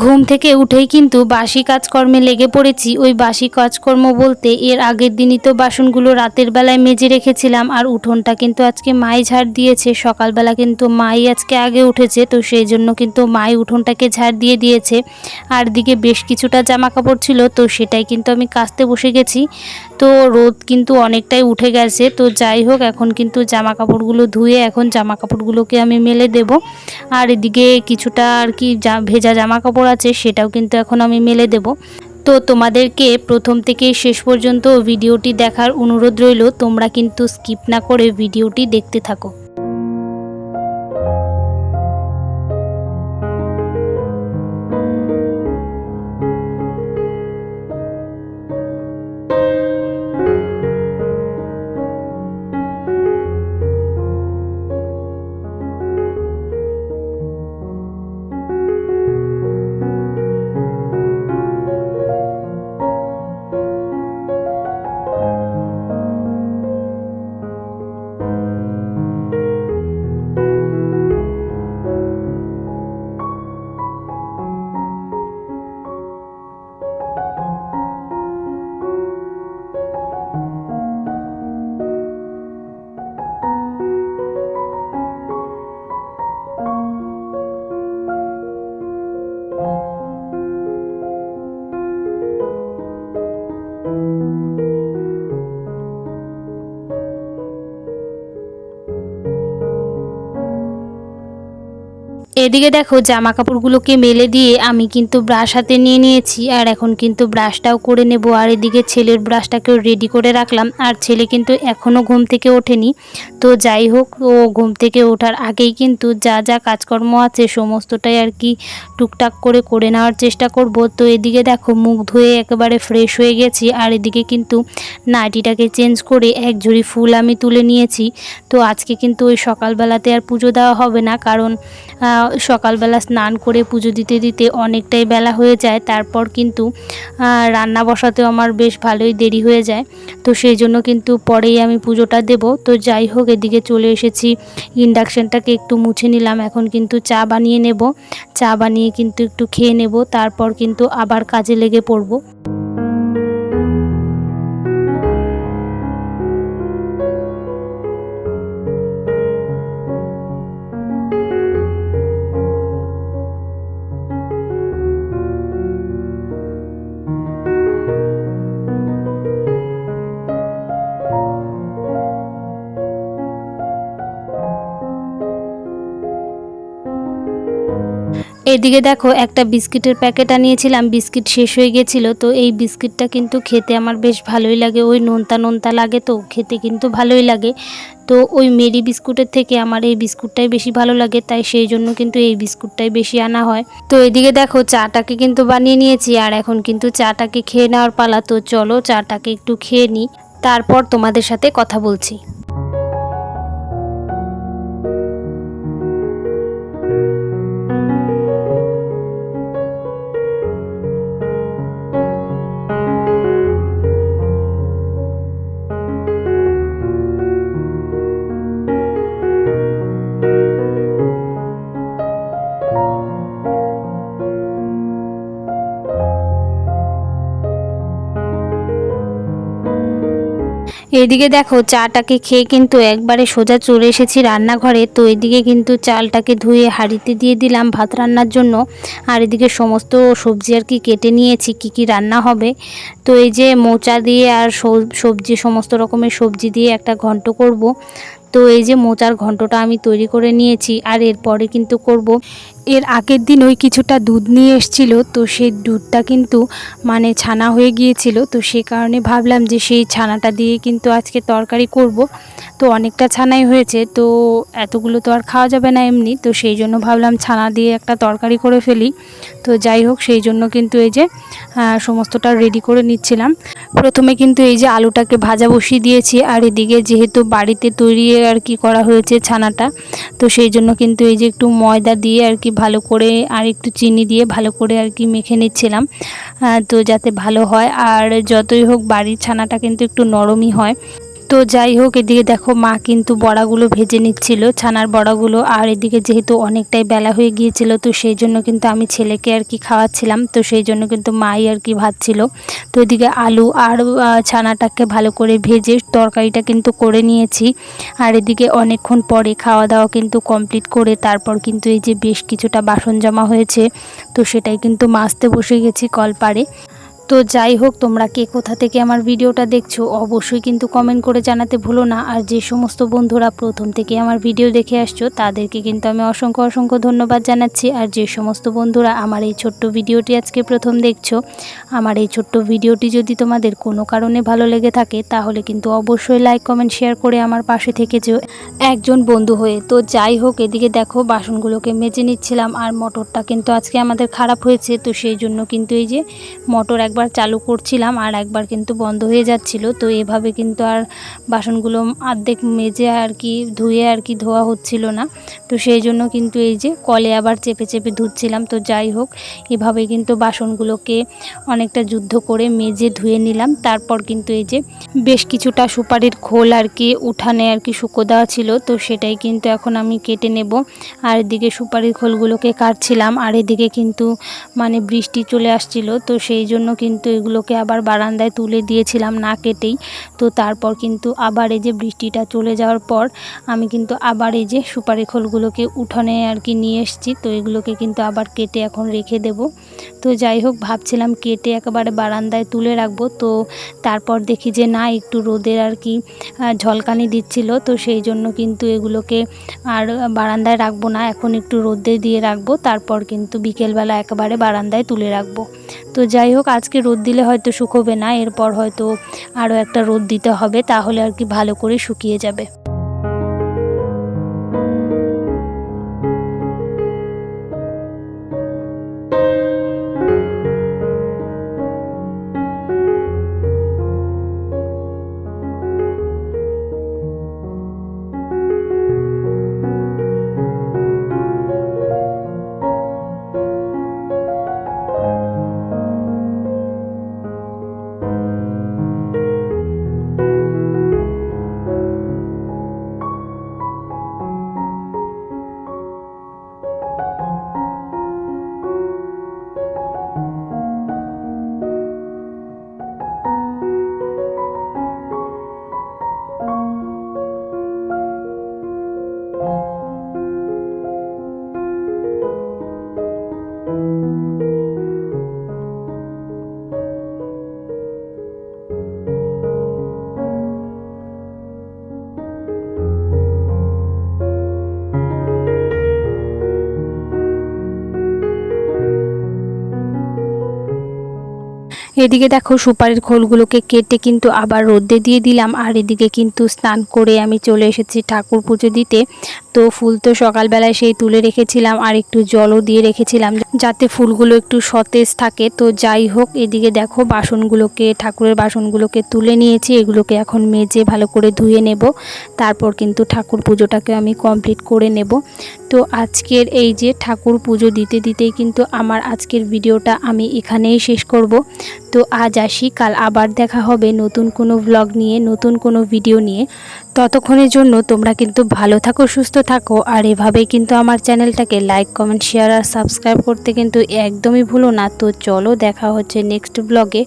ঘুম থেকে উঠেই কিন্তু বাসি কাজকর্মে লেগে পড়েছি। ওই বাসি কাজকর্ম বলতে এর আগের দিনই তো বাসনগুলো রাতের বেলায় মেজে রেখেছিলাম আর উঠোনটা কিন্তু আজকে মাই ঝাড় দিয়েছে। সকালবেলা কিন্তু মাই আজকে আগে উঠেছে, তো সেই জন্য কিন্তু মাই উঠোনটাকে ঝাড় দিয়ে দিয়েছে। আর দিকে বেশ কিছুটা জামা কাপড় ছিল, তো সেটাই কিন্তু আমি কাচতে বসে গেছি। তো রোদ কিন্তু অনেকটাই উঠে গেছে, তো যাই হোক, এখন কিন্তু জামা কাপড়গুলো ধুয়ে এখন জামা কাপড়গুলোকে আমি মেলে দেব। আর এদিকে কিছুটা আর কি ভেজা জামা কাপড় আছে সেটাও কিন্তু এখন আমি মেলে দেব। তো তোমাদেরকে প্রথম থেকে শেষ পর্যন্ত ভিডিওটি দেখার অনুরোধ রইল, তোমরা কিন্তু স্কিপ না করে ভিডিওটি দেখতে থাকো। এদিকে দেখো জামা কাপড়গুলোকে মেলে দিয়ে আমি কিন্তু ব্রাশ হাতে নিয়ে নিয়েছি, আর এখন কিন্তু ব্রাশটাও করে নেব। আর এদিকে ছেলের ব্রাশটাকেও রেডি করে রাখলাম, আর ছেলে কিন্তু এখনও ঘুম থেকে ওঠেনি। তো যাই হোক, ও ঘুম থেকে ওঠার আগেই কিন্তু যা যা কাজকর্ম আছে সমস্তটাই আর কি টুকটাক করে করে নেওয়ার চেষ্টা করব। তো এদিকে দেখো মুখ ধুয়ে একেবারে ফ্রেশ হয়ে গেছি, আর এদিকে কিন্তু নাইটিটাকে চেঞ্জ করে এক ঝুড়ি ফুল আমি তুলে নিয়েছি। তো আজকে কিন্তু ওই সকালবেলাতে আর পুজো দেওয়া হবে না, কারণ সকালবেলা স্নান করে পুজো দিতে দিতে অনেকটাই বেলা হয়ে যায়। তারপর কিন্তু রান্না বসাতেও আমার বেশ ভালোই দেরি হয়ে যায়। তো সেই জন্য কিন্তু পরেই আমি পুজোটা দেব। তো যাই হোক, এদিকে চলে এসেছি। ইন্ডাকশানটাকে একটু মুছে নিলাম। এখন কিন্তু চা বানিয়ে নেব। চা বানিয়ে কিন্তু একটু খেয়ে নেব। তারপর কিন্তু আবার কাজে লেগে পড়ব। এদিকে দেখো, একটা বিস্কিটের প্যাকেট আনিয়েছিলাম, বিস্কিট শেষ হয়ে গেছিল, তো এই বিস্কিটটা কিন্তু খেতে আমার বেশ ভালোই লাগে। ওই নোনতা নোনতা লাগে তো, খেতে কিন্তু ভালোই লাগে। তো ওই মেরি বিস্কুটের থেকে আমার এই বিস্কুটটাই বেশি ভালো লাগে, তাই সেই জন্য কিন্তু এই বিস্কুটটাই বেশি আনা হয়। তো এদিকে দেখো, চাটাকে কিন্তু বানিয়ে নিয়েছি, আর এখন কিন্তু চাটাকে খেয়ে নেওয়ার পালা, তো চলো চাটাকে একটু খেয়ে নিই। তারপর তোমাদের সাথে কথা বলছি। এদিকে দেখো চাটাকে খেয়ে কিন্তু একবারে সোজা চলে এসেছি রান্নাঘরে। তো এদিকে কিন্তু চালটাকে ধুয়ে হাঁড়িতে দিয়ে দিলাম ভাত রান্নার জন্য। আর এদিকে সমস্ত সবজি আর কি কেটে নিয়েছি, কি কি রান্না হবে। তো এই যে মোচা দিয়ে আর সব- সবজি, সমস্ত রকমের সবজি দিয়ে একটা ঘন্ট করব। তো এই যে মোচার ঘন্টটা আমি তৈরি করে নিয়েছি। আর এরপরে কিন্তু করব এর আগের দিন ওই কিছুটা দুধ নিয়ে এসেছিল, তো সেই দুধটা কিন্তু মানে ছানা হয়ে গিয়েছিল, তো সে কারণে ভাবলাম যে সেই ছানাটা দিয়ে কিন্তু আজকে তরকারি করব। তো অনেকটা ছানাই হয়েছে, তো এতগুলো তো আর খাওয়া যাবে না এমনি, তো সেই জন্য ভাবলাম ছানা দিয়ে একটা তরকারি করে ফেলি। তো যাই হোক, সেই জন্য কিন্তু এই যে সমস্তটা রেডি করে নিচ্ছিলাম। প্রথমে কিন্তু এই যে আলুটাকে ভাজা বসিয়ে দিয়েছি, আর এদিকে যেহেতু বাড়িতে তৈরি আর কি করা হয়েছে ছানাটা, তো সেই জন্য কিন্তু এই যে একটু ময়দা দিয়ে আর কি ভালো করে আর একটু চিনি দিয়ে ভালো করে আর কি মেখে নিচ্ছিলাম তো যাতে ভালো হয়। আর যতই হোক বাড়ির ছানাটা কিন্তু একটু নরমই হয়। তো যাই হোক, এদিকে দেখো মা কিন্তু বড়াগুলো ভেজে নিচ্ছিল। ছানার বড়াগুলো, আর এদিকে যেহেতু অনেকটাই বেলা হয়ে গিয়েছিল, তো সেই জন্য কিন্তু আমি ছেলেকে আর কি খাওয়াচ্ছিলাম। তো সেই জন্য কিন্তু মাই আর কি ভাজছিল। তো এদিকে আলু আর ছানাটাকে ভালো করে ভেজে তরকারিটা কিন্তু করে নিয়েছি। আর এদিকে অনেকক্ষণ পরে খাওয়া দাওয়া কিন্তু কমপ্লিট করে তারপর কিন্তু এই যে বেশ কিছুটা বাসন জমা হয়েছে, তো সেটাই কিন্তু মাছতে বসে গেছি কলপারে। তো যাই হোক, তোমরা কে কোথা থেকে আমার ভিডিওটা দেখছ অবশ্যই কিন্তু কমেন্ট করে জানাতে ভুলো না। আর যে সমস্ত বন্ধুরা প্রথম থেকে আমার ভিডিও দেখে আসছো, তাদেরকে কিন্তু আমি অসংখ্য অসংখ্য ধন্যবাদ জানাচ্ছি। আর যে সমস্ত বন্ধুরা আমার এই ছোট্ট ভিডিওটি আজকে প্রথম দেখছ, আমার এই ছোট্ট ভিডিওটি যদি তোমাদের কোনো কারণে ভালো লেগে থাকে, তাহলে কিন্তু অবশ্যই লাইক কমেন্ট শেয়ার করে আমার পাশে থেকে যে একজন বন্ধু হয়ে। তো যাই হোক, এদিকে দেখো, বাসনগুলোকে মেজে নিচ্ছিলাম, আর মোটরটা কিন্তু আজকে আমাদের খারাপ হয়েছে, তো সেই জন্য কিন্তু এই যে মোটর একবার চালু করছিলাম আর একবার কিন্তু বন্ধ হয়ে যাচ্ছিল। তো এভাবে কিন্তু আর বাসনগুলো অর্ধেক মেজে আর কি ধুয়ে আর কি ধোয়া হচ্ছিল না। তো সেই জন্য কিন্তু এই যে কলে আবার চেপে চেপে ধুচ্ছিলাম। তো যাই হোক, এভাবে কিন্তু বাসনগুলোকে অনেকটা যুদ্ধ করে মেজে ধুয়ে নিলাম। তারপর কিন্তু এই যে বেশ কিছুটা সুপারির খোল আর কি উঠানে আর কি শুকো দেওয়া ছিল। তো সেটাই কিন্তু এখন আমি কেটে নেব। আর এদিকে সুপারির খোলগুলোকে কাটছিলাম। আর এদিকে কিন্তু মানে বৃষ্টি চলে আসছিল। তো সেই জন্য কিন্তু এগুলোকে আবার বারান্দায় তুলে দিয়েছিলাম না কেটেই। তো তারপর কিন্তু আবার এই যে বৃষ্টিটা চলে যাওয়ার পর আমি কিন্তু আবার এই যে সুপারি খোলগুলোকে উঠোনে আর কি নিয়ে এসেছি। তো এগুলোকে কিন্তু আবার কেটে এখন রেখে দেব। তো যাই হোক, ভাবছিলাম কেটে একেবারে বারান্দায় তুলে রাখব। তো তারপর দেখি যে না, একটু রোদের আর কি ঝলকানি দিচ্ছিল। তো সেই জন্য কিন্তু এগুলোকে আর বারান্দায় রাখব না, এখন একটু রোদে দিয়ে রাখব। তারপর কিন্তু বিকেলবেলা একেবারে বারান্দায় তুলে রাখব। তো যাই হোক, আজকে রোদ দিলে হয়তো শুকোবে না, এরপর হয়তো আরও একটা রোদ দিতে হবে, তাহলে আর কি ভালো করে শুকিয়ে যাবে। এদিকে দেখো সুপারির খোলগুলোকে কেটে কিন্তু আবার রোদে দিয়ে দিলাম, আর এদিকে কিন্তু স্নান করে আমি চলে এসেছি ঠাকুর পুজো দিতে। তো ফুল তো সকালবেলায় সেই তুলে রেখেছিলাম আর একটু জলও দিয়ে রেখেছিলাম, যাতে ফুলগুলো একটু সতেজ থাকে। তো যাই হোক, এদিকে দেখো বাসনগুলোকে, ঠাকুরের বাসনগুলোকে তুলে নিয়েছি, এগুলোকে এখন মেজে ভালো করে ধুয়ে নেব। তারপর কিন্তু ঠাকুর পুজোটাকে আমি কমপ্লিট করে নেব। তো আজকের এই যে ঠাকুর পুজো দিতে দিতেই কিন্তু আমার আজকের ভিডিওটা আমি এখানেই শেষ করব। তো আজ আসি, কাল আবার দেখা হবে নতুন কোনো ভ্লগ নিয়ে, নতুন কোনো ভিডিও নিয়ে। ততক্ষণের জন্য তোমরা কিন্তু ভালো থাকো, সুস্থ থাকো। আর এভাবেই কিন্তু আমার চ্যানেলটাকে লাইক কমেন্ট শেয়ার আর সাবস্ক্রাইব করতে কিন্তু একদমই ভুলো না। তো চলো দেখা হচ্ছে নেক্সট ব্লগে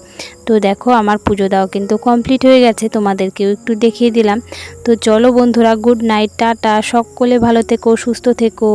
তো দেখো আমার পুজো দেওয়া কিন্তু কমপ্লিট হয়ে গেছে, তোমাদেরকেও একটু দেখিয়ে দিলাম। তো চলো বন্ধুরা গুড নাইট টাটা। সকলে ভালো থেকো, সুস্থ থেকো।